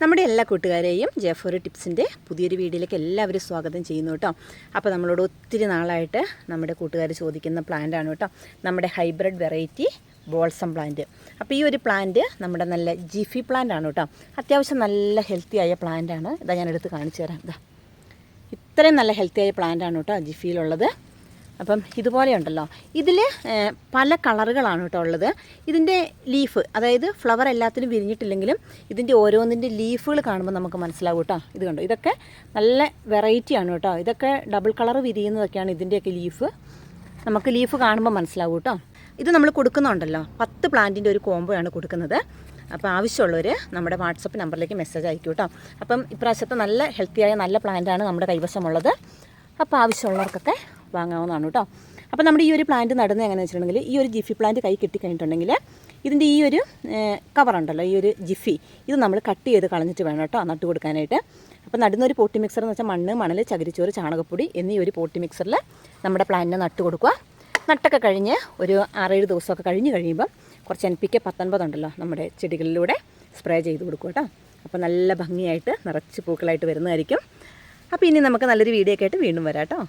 നമ്മുടെ എല്ലാ കൂട്ടുകാരെയും ജെഫോറി ടിപ്സിന്റെ പുതിയൊരു വീഡിയോയിലേക്ക് എല്ലാവരും സ്വാഗതം ചെയ്യുന്നു കേട്ടോ. അപ്പോൾ നമ്മളോട് ഒത്തിരി നാളായിട്ട് നമ്മുടെ കൂട്ടുകാർ ചോദിക്കുന്ന പ്ലാന്റ് ആണ് കേട്ടോ. നമ്മുടെ ഹൈബ്രിഡ് വെറൈറ്റി ബോൾസം പ്ലാന്റ് അപ്പോൾ ഈ ഒരു പ്ലാന്റ് നമ്മുടെ നല്ല ജിഫി പ്ലാന്റ് ആണ് കേട്ടോ. അത്യാവശ്യം നല്ല ഹെൽത്തി ആയ പ്ലാന്റ് ആണ്. ഇതാ ഞാൻ എടുത്ത് കാണിച്ചു തരാം. ഇതാ ഇത്രയും നല്ല ഹെൽത്തി ആയ പ്ലാന്റ് ആണ് കേട്ടോ ജിഫിയിലുള്ളത്. അപ്പം ഇതുപോലെ ഉണ്ടല്ലോ ഇതിൽ പല കളറുകളാണ് കേട്ടോ ഉള്ളത്. ഇതിന്റെ ലീഫ് അതായത് ഫ്ലവർ എല്ലാത്തിനും വിരിഞ്ഞിട്ടില്ലെങ്കിലും ഇതിന്റെ ഓരോന്നിന്റെ ലീഫുകൾ കാണുമ്പോൾ നമുക്ക് മനസ്സിലാവും കേട്ടോ. ഇത് കണ്ടോ? ഇതൊക്കെ നല്ല വെറൈറ്റി ആണ് കേട്ടോ. ഇതൊക്കെ ഡബിൾ കളർ വിരിയുന്നതൊക്കെയാണ് ഇതിന്റെയൊക്കെ ലീഫ്. നമുക്ക് ലീഫ് കാണുമ്പോൾ മനസ്സിലാവും കേട്ടോ. ഇത് നമ്മൾ കൊടുക്കുന്നുണ്ടല്ലോ. പത്ത് പ്ലാന്റിന്റെ ഒരു കോംബോയാണ് കൊടുക്കുന്നത്. അപ്പോൾ ആവശ്യമുള്ളവർ നമ്മുടെ വാട്സപ്പ് നമ്പറിലേക്ക് മെസ്സേജ് അയക്കും കേട്ടോ. അപ്പം ഇപ്രാവശ്യത്തെ നല്ല ഹെൽത്തിയായ നല്ല പ്ലാന്റാണ് നമ്മുടെ കൈവശമുള്ളത്. അപ്പോൾ ആവശ്യമുള്ളവർക്കൊക്കെ വാങ്ങാവുന്നതാണ് കേട്ടോ. അപ്പോൾ നമ്മുടെ ഈ ഒരു പ്ലാന്റ് നടുന്നത് എങ്ങനെയാണെന്ന് വെച്ചിട്ടുണ്ടെങ്കിൽ ഈ ഒരു ജിഫി പ്ലാന്റ് കൈ കിട്ടിക്കഴിഞ്ഞിട്ടുണ്ടെങ്കിൽ ഇതിന്റെ ഈ ഒരു കവറുണ്ടല്ലോ ഈ ഒരു ജിഫി ഇത് നമ്മൾ കട്ട് ചെയ്ത് കളഞ്ഞിട്ട് വേണം കേട്ടോ നട്ട് കൊടുക്കാനായിട്ട്. അപ്പോൾ നടുന്ന ഒരു പോട്ടി മിക്സർ എന്ന് വെച്ചാൽ മണ്ണ് മണൽ ചകിരിച്ചോറ് ചാണകപ്പൊടി എന്നീ ഒരു പോട്ടി മിക്സറിൽ നമ്മുടെ പ്ലാന്റിനെ നട്ട് കൊടുക്കുക. നട്ടൊക്കെ കഴിഞ്ഞ് ഒരു ആറേഴ് ദിവസമൊക്കെ കഴിഞ്ഞ് കഴിയുമ്പം കുറച്ച് എൻ പി കെ പത്തൊൻപതുണ്ടല്ലോ നമ്മുടെ ചെടികളിലൂടെ സ്പ്രേ ചെയ്ത് കൊടുക്കും കേട്ടോ. അപ്പോൾ നല്ല ഭംഗിയായിട്ട് നിറച്ച് പൂക്കളായിട്ട് വരുന്നതായിരിക്കും. അപ്പോൾ ഇനി നമുക്ക് നല്ലൊരു വീഡിയോ ഒക്കെ ആയിട്ട് വീണ്ടും വരാം കേട്ടോ.